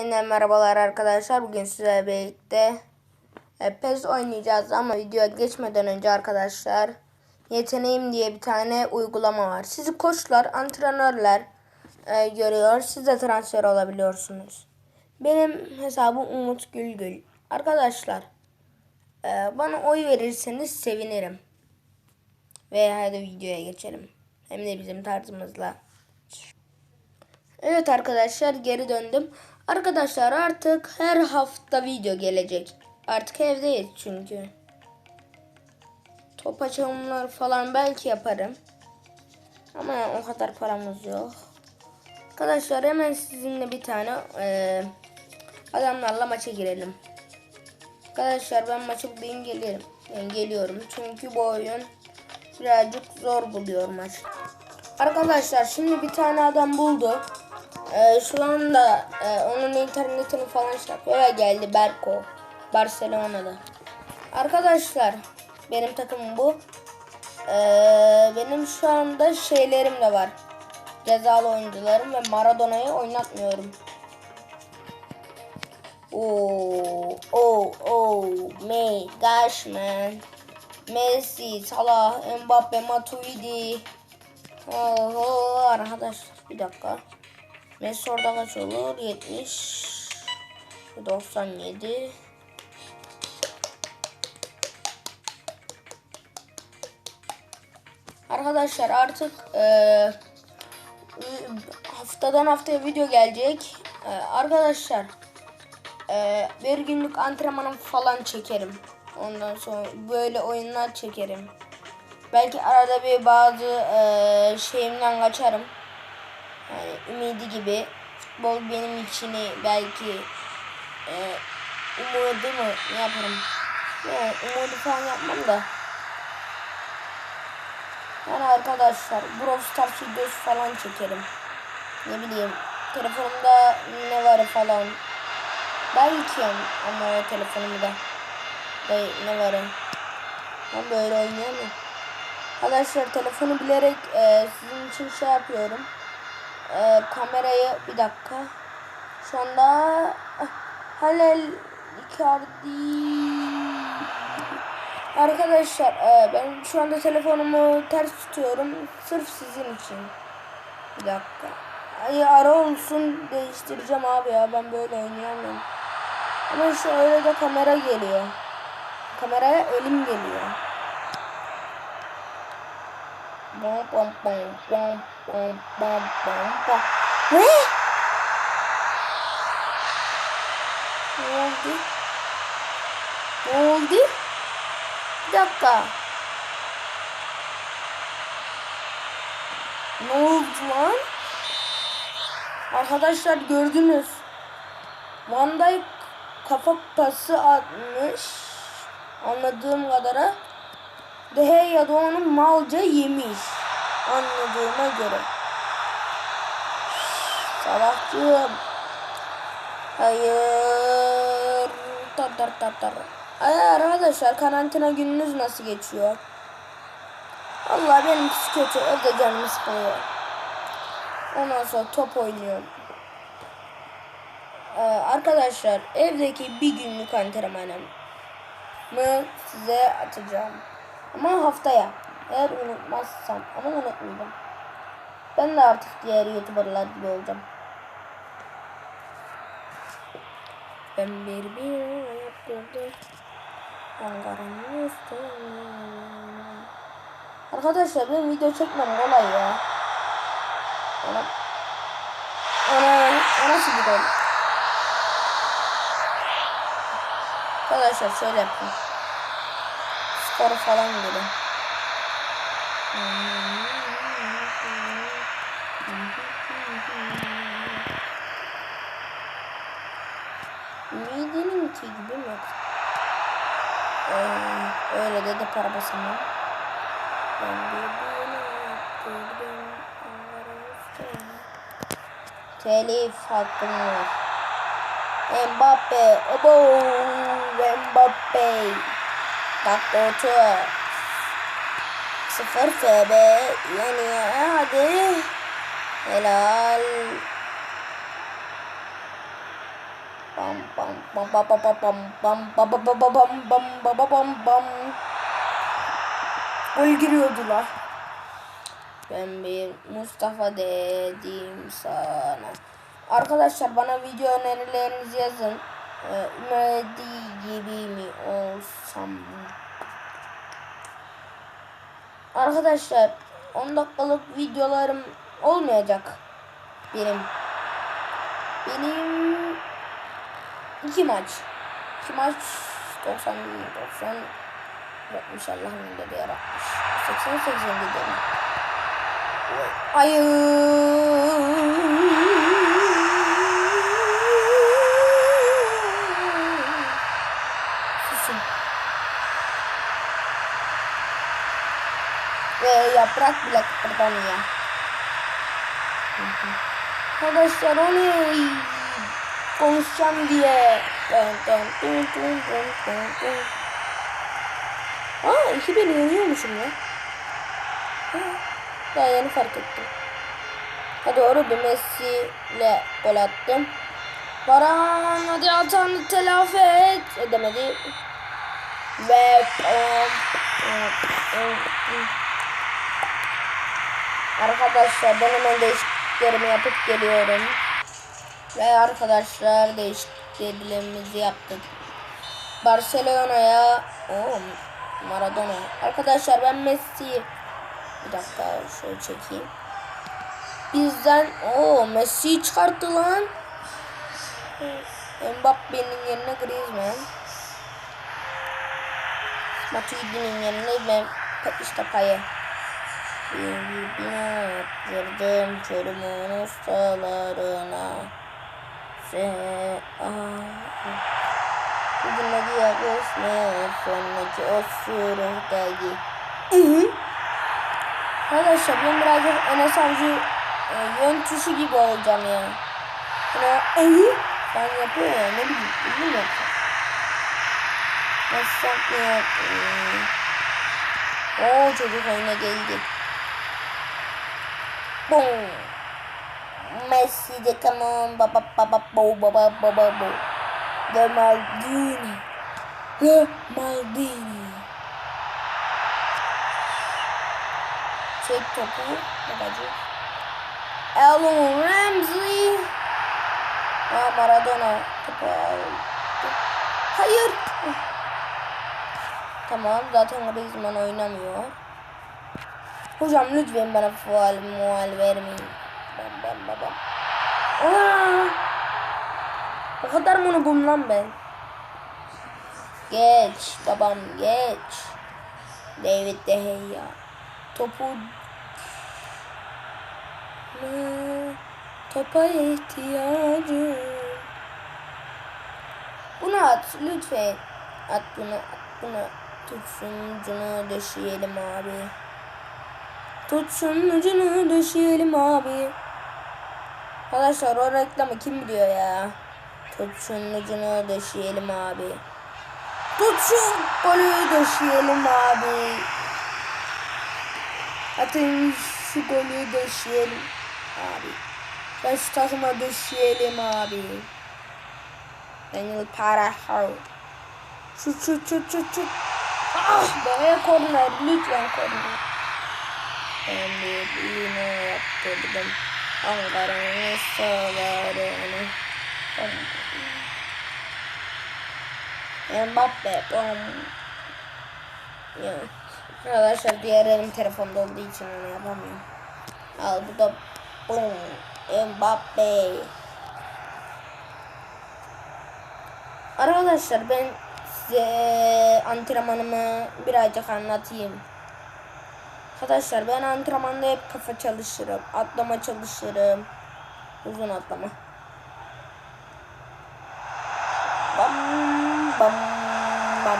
Yeniden merhabalar arkadaşlar. Bugün sizlerle birlikte e, PES oynayacağız ama videoya geçmeden önce arkadaşlar Yeteneğim diye bir tane uygulama var. Sizi koçlar, antrenörler e, görüyor. Siz de transfer olabiliyorsunuz. Benim hesabım Umut Gülgül. Arkadaşlar e, bana oy verirseniz sevinirim. Ve hadi videoya geçelim. Hem de bizim tarzımızla. Evet arkadaşlar geri döndüm. Arkadaşlar artık her hafta video gelecek. Artık evdeyiz çünkü. Top açılımlar falan belki yaparım. Ama o kadar paramız yok. Arkadaşlar hemen sizinle bir tane eee, adamlarla maça girelim. Arkadaşlar ben maçı bugün gelirim. Ben geliyorum çünkü bu oyun birazcık zor buluyor maç. Arkadaşlar şimdi bir tane adam buldu. Ee, şu anda e, onun internetini falan şey yapıyor. Ve geldi Berko. Barcelona'da. Arkadaşlar benim takımım bu. Ee, benim şu anda şeylerim de var. Cezalı oyuncularım ve Maradona'yı oynatmıyorum. Oh, oh, oh, my gosh man. Messi, Salah, Mbappe, Matuidi. Oho arkadaşlar bir dakika. Messi orada kaç olur? 70 97 Arkadaşlar artık eee, haftadan haftaya video gelecek. Eee, arkadaşlar eee, bir günlük antrenmanım falan çekerim. Ondan sonra böyle oyunlar çekerim. Belki arada bir bazı eee, şeyimden kaçarım. Yani ümidi gibi. Futbol benim için belki eee umudu mu yaparım? Yok umudu falan yapmam da. Yani arkadaşlar Brawl Stars videosu falan çekerim. Ne bileyim telefonumda ne var falan. Belki ama telefonumda da ne var? Ben böyle oynayamıyorum. Arkadaşlar telefonu bilerek e, sizin için şey yapıyorum. E, kamerayı bir dakika. Şu anda ah, Halil Icardi Arkadaşlar e, ben şu anda telefonumu ters tutuyorum. Sırf sizin için. Bir dakika. Ay ara olsun değiştireceğim abi ya. Ben böyle oynayamıyorum. Ama şu öyle de kamera geliyor. Kameraya elim geliyor. Bom bom. Ne? Ne oldu? Ne oldu? Bir dakika. Ne oldu lan? Arkadaşlar gördünüz. Van Dijk kafa pası atmış. Anladığım kadara. De Gea da onu malca yemiş. Anladığıma göre. Salahcığım. Hayır. Tar tar tar tar. Ay arkadaşlar karantina gününüz nasıl geçiyor? Allah benimkisi kötü. Evde canımı sıkılıyor. Ondan sonra top oynuyorum. Ee, arkadaşlar evdeki bir günlük antrenmanımı size atacağım. Ama haftaya. Eğer unutmazsam. Ama unutmayacağım. Ben de artık diğer youtuberlar gibi olacağım. Ben bir bir yaptırdım. Ankara'nın. Arkadaşlar benim video çekmem kolay ya. Ona ona o nasıl gol? Arkadaşlar şöyle yapayım. Skoru falan gidelim. Ümidininki gibi mi? Ee, öyle dedi para basamam. Ben birbirine yaptırdım. Telif hakkım var. Mbappe. Obo. Mbappe. Dakika 30. Sıfır FB. Yani hadi. Helal. Bam bam bam bam bam bam bam bam bam bam bam bam bam bam bam bam Gol giriyordular. Ben bir Mustafa dedim sana. Arkadaşlar bana video önerilerinizi yazın. Ee, Ümidi gibi mi olsam? Arkadaşlar 10 dakikalık videolarım olmayacak benim. Benim iki maç. İki maç 90 90 yapmış Allah'ın dedi yaratmış. 80 80 gidelim. Hayır. Yaprak bile kıpırdamıyor. Arkadaşlar o ne? Konuşacağım diye. Aa iki beni yeniyormuşum ya. Ha, Daha yeni fark ettim. Ha doğru bir Messi ile gol attım. Baran hadi hatanı telafi et. Edemedi. Ve Arkadaşlar ben hemen değişikliklerimi yapıp geliyorum. Ve arkadaşlar değişikliklerimizi yaptık. Barcelona'ya o Maradona. Arkadaşlar ben Messi'yi bir dakika şöyle çekeyim. Bizden o Messi çıkarttı lan. Mbappe'nin yerine Griezmann. Matuidi'nin yerine ben işte Paye. Bina yaptırdım çölümün ustalarına. Se Bugün ne diye göçmeye sonraki o sürühteki. Arkadaşlar ben birazcık Enes Avcı e, yön tuşu gibi olacağım ya. Hani o ben yapıyor ya ne bileyim bilmiyorum. Nasıl yapmıyor? Oo çocuk oyuna geldi. Boom. Messi de come on baba baba bo baba baba bo. The Maldini. The Maldini. Çek topu. Babacı. Alan Ramsey. Aa Maradona. Topu aldı. Hayır. Tamam zaten Griezmann oynamıyor. Hocam lütfen bana faal mual vermeyin. Bam bam bam bam. Aa! O kadar unuttum lan ben? Geç babam geç. David De Gea. Topu Ne? Topa ihtiyacım. Bunu at lütfen. At bunu at bunu. Tut şunun ucunu döşeyelim abi. Tut şunun ucunu döşeyelim abi. Arkadaşlar o reklamı kim biliyor ya? Tut şunun ucunu döşeyelim abi. Tut şu golü döşeyelim abi. Atın şu golü döşeyelim abi. Ben şu takıma döşeyelim abi. Daniel Parahau. Şut şut şut şut şut. Ah be korner lütfen korner. Ben bir iğne yaptırdım. Ankara'nın sağlarını. Mbappe. Bom. Ya. Arkadaşlar diğer elim telefonda olduğu için onu yapamıyorum. Al bu da bom. Mbappe. Arkadaşlar ben size antrenmanımı birazcık anlatayım. Arkadaşlar ben antrenmanda hep kafa çalışırım. Atlama çalışırım. Uzun atlama. Bam bam bam.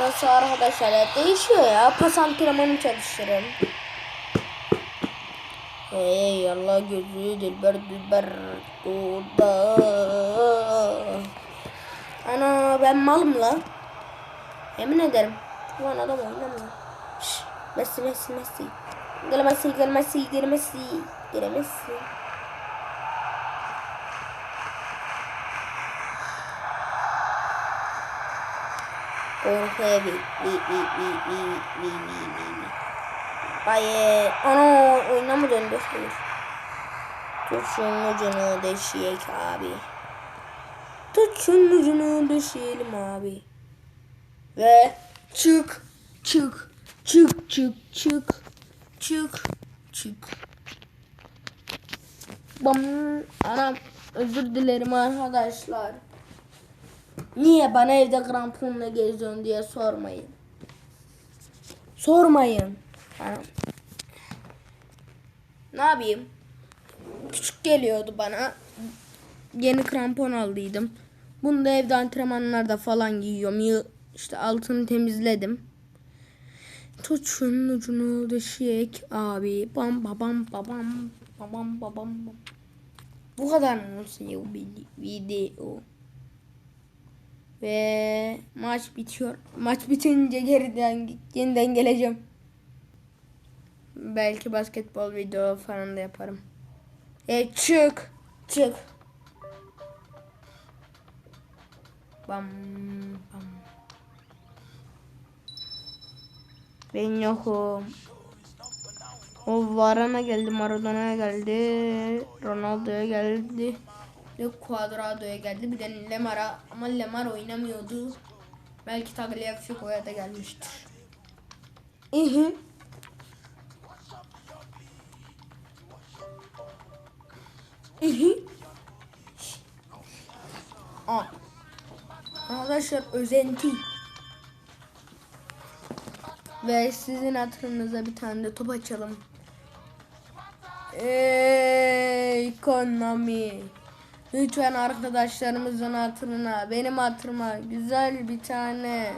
Nasıl arkadaşlar ya değişiyor ya. Pas antrenmanı çalışırım. Hey Allah gözü dilber dilber duda. Ana ben malım la. Yemin ederim. Ulan adam oynamıyor. Messi Messi Messi. Gel Messi gel Messi gel Messi gel Messi. Ortaya bir bir bir bir bir bir bir bir bir. Hayır. Ana oyuna mı döndü? Hayır. Tut ucunu deşiyek abi. Tut şunun ucunu deşiyelim abi. Ve çık çık çık çık çık çık çık. Bam anam özür dilerim arkadaşlar. Niye bana evde kramponla geziyorsun diye sormayın. Sormayın. Anam. Ne yapayım? Küçük geliyordu bana. Yeni krampon aldıydım. Bunu da evde antrenmanlarda falan giyiyorum. İşte altını temizledim. Tut şunun ucunu düşecek abi. Bam babam babam babam babam. bam. Bu kadar mı olsun ya bu vide- video? Ve maç bitiyor. Maç bitince geriden yeniden geleceğim. Belki basketbol video falan da yaparım. E çık. Çık. Bam bam. Ben yokum. O Varane geldi, Maradona'ya geldi, Ronaldo'ya geldi. Bir Cuadrado'ya geldi. Bir de Lemar'a ama Lemar oynamıyordu. Belki Tagliafico'ya da gelmiştir. İhi. İhi. Aa. Arkadaşlar özenti. Ve sizin hatırınıza bir tane de top açalım. Ekonomi. Lütfen arkadaşlarımızın hatırına, benim hatırıma güzel bir tane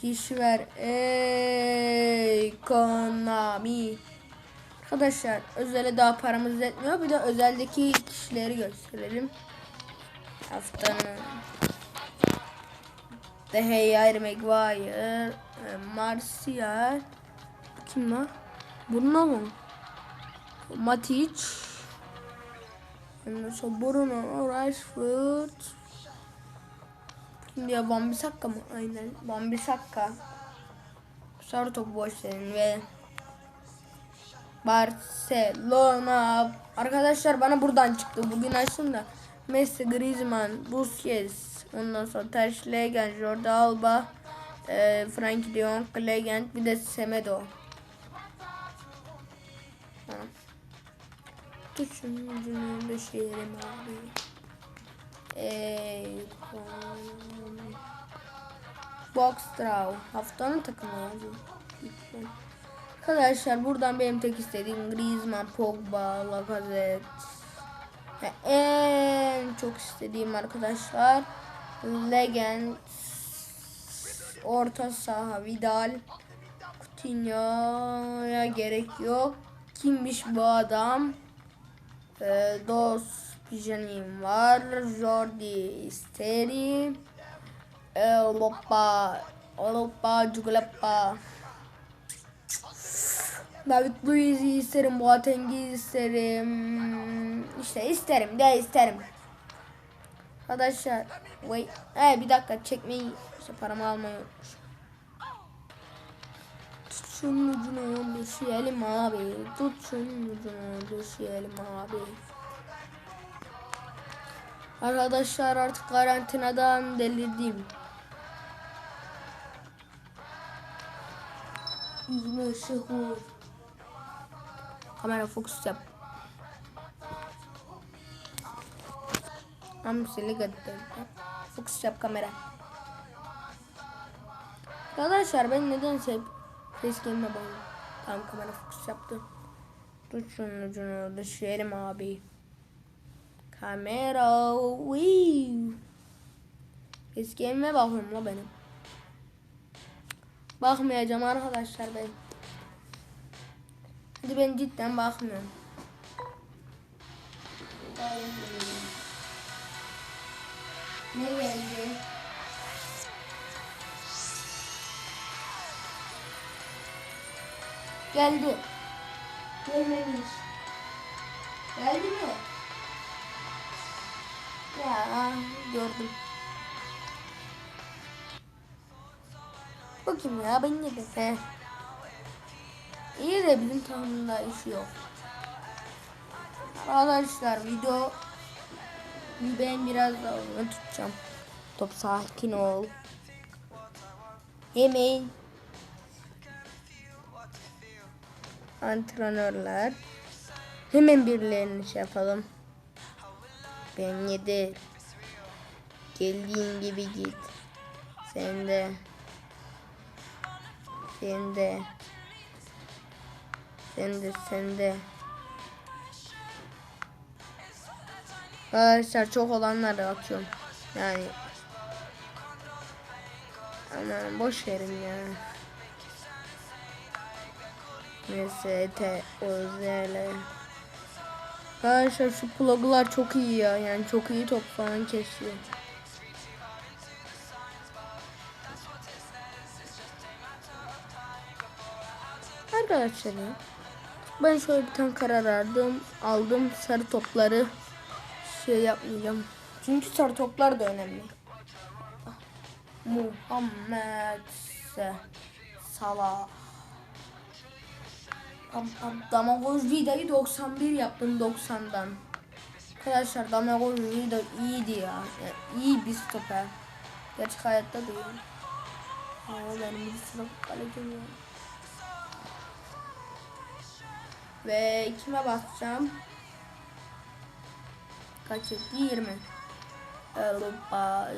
kişi ver. Ekonomi. Arkadaşlar özele daha paramız yetmiyor. Bir de özeldeki kişileri gösterelim. Haftanın Gea, Harry Maguire, e, Martial, kim var? Bruno mu? Matic, ondan sonra Bruno, Rashford, kim diyor? Van Bissaka mı? Aynen, Van Bissaka. Sarı topu boş verin ve Barcelona. Arkadaşlar bana buradan çıktı. Bugün açtım da. Messi, Griezmann, Busquets, ondan sonra Ter Stegen, Jordi Alba, e, Frankie de Jong, Legend, bir de Semedo. Ha. Ucunu döşeyelim abi. Ey, kon- Box Draw. Haftanın takımı yazıyor. Arkadaşlar buradan benim tek istediğim Griezmann, Pogba, Lacazette. Ve en çok istediğim arkadaşlar Legend Orta saha Vidal Coutinho'ya gerek yok. Kimmiş bu adam? Ee, Dos Pijanim var. Jordi isterim. Europa Europa Cuglapa David Luiz'i isterim, Boateng'i isterim. İşte isterim de isterim. Arkadaşlar, wait. He bir dakika çekmeyi, işte paramı almayı. Tut şunun ucunu düşüyelim abi. Tut şunun ucunu düşüyelim abi. Arkadaşlar artık karantinadan delirdim. Yüzüme ışık vur. Kamera fokus yap. Am seni. Fokus yap kamera. Arkadaşlar ben nedense hep facecam'e bağlı. Tamam kamera fokus yaptı. Tut şunun ucunu düşürelim abi. Kamera. Wii. Facecam'e bakıyorum la benim. Bakmayacağım arkadaşlar ben. Hadi ben cidden bakmıyorum. Ne geldi? Geldi. Gelmemiş. Geldi mi? Ya gördüm. bakayım ya ben ne de. İyi de bizim takımda işi yok. Arkadaşlar video ben biraz daha uzun tutacağım. Top sakin ol. Hemen antrenörler hemen birilerini şey yapalım. Ben yedi. Geldiğin gibi git. Sen de. Sen de. Sen de sen de. Arkadaşlar çok olanları atıyorum. Yani Aman boş verin ya. MST Ozele. Arkadaşlar şu pluglar çok iyi ya. Yani çok iyi top falan kesiyor. Arkadaşlar ya. Ben şöyle bir tane karar aldım. Aldım sarı topları şey yapmayacağım. Çünkü sarı toplar da önemli. Muhammed Salah. Damagoz Vida'yı 91 yaptım 90'dan. Arkadaşlar Damagoz Vida iyiydi ya. Yani iyi bir stoper. Gerçek hayatta değil. Aa, benim bir sınıf kalecim ya. Ve kime basacağım? Kaç etti? 20. Hoppa,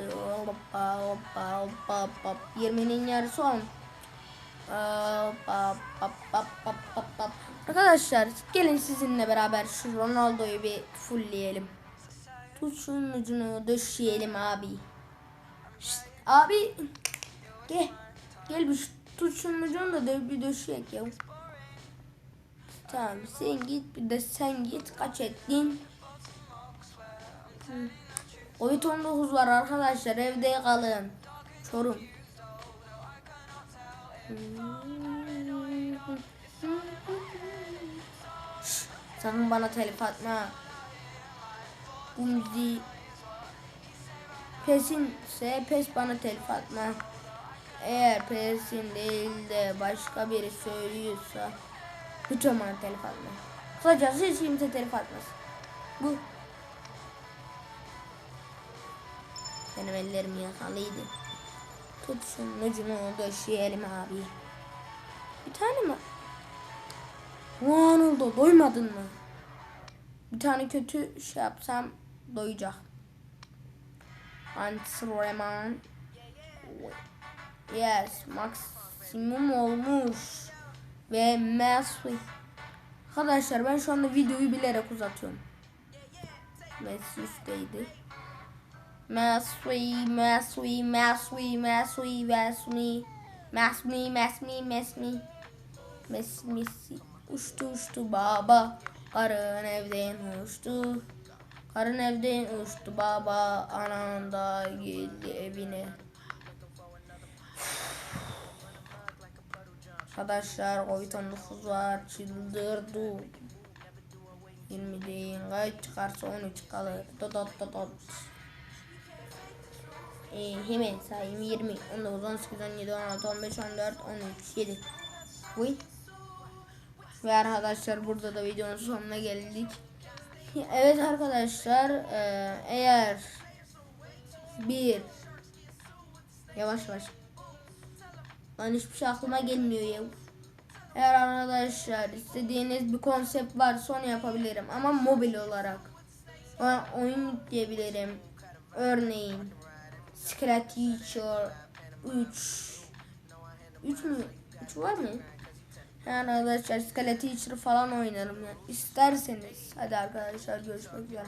hoppa, hoppa, hoppa, hoppa. 20'nin yarısı 10. Hoppa, hoppa, hoppa, hoppa. Arkadaşlar gelin sizinle beraber şu Ronaldo'yu bir fullleyelim. Tut şunun ucunu döşeyelim abi. Şşt, abi gel. Gel bir tut şunun ucunu da bir döşeyek ya. Tamam sen git bir de sen git kaç ettin? Hı. Covid 19 var arkadaşlar evde kalın. Çorum. Sakın bana telif atma. Bu müziği Pesinse pes bana telif atma. Eğer pesin değil de başka biri söylüyorsa lütfen bana telif atma. Kısacası hiç kimse telif atmaz. Bu Benim ellerim yakalıydı. Tut şunun ucunu döşeyelim abi. Bir tane mi? Ronaldo doymadın mı? Bir tane kötü şey yapsam doyacak. Antrenman. Yes, maksimum olmuş ve Messi. Arkadaşlar ben şu anda videoyu bilerek uzatıyorum. Messi üstteydi. Messi, Messi, Messi, Messi, Messi. Mesmi, mesmi, mesmi. Mesmisi uçtu uçtu baba. Karın evden uçtu. Karın evden uçtu baba. Anan da geldi evine. Arkadaşlar Covid-19 var, çıldırdı. 20 değil, kaç çıkarsa 13 kalır. Dot dot dot dot. Ee, hemen sayayım 20, 19, 18, 17, 16, 15, 14, 13, 7. Uy. Ve arkadaşlar burada da videonun sonuna geldik. Evet arkadaşlar e, eğer bir yavaş yavaş Lan hiçbir şey aklıma gelmiyor ya. Eğer arkadaşlar istediğiniz bir konsept varsa onu yapabilirim ama mobil olarak. Ona oyun yükleyebilirim. Örneğin Secret Teacher 3 3 mü? 3 var mı? Yani arkadaşlar Secret Teacher falan oynarım ya. İsterseniz. Hadi arkadaşlar görüşmek üzere.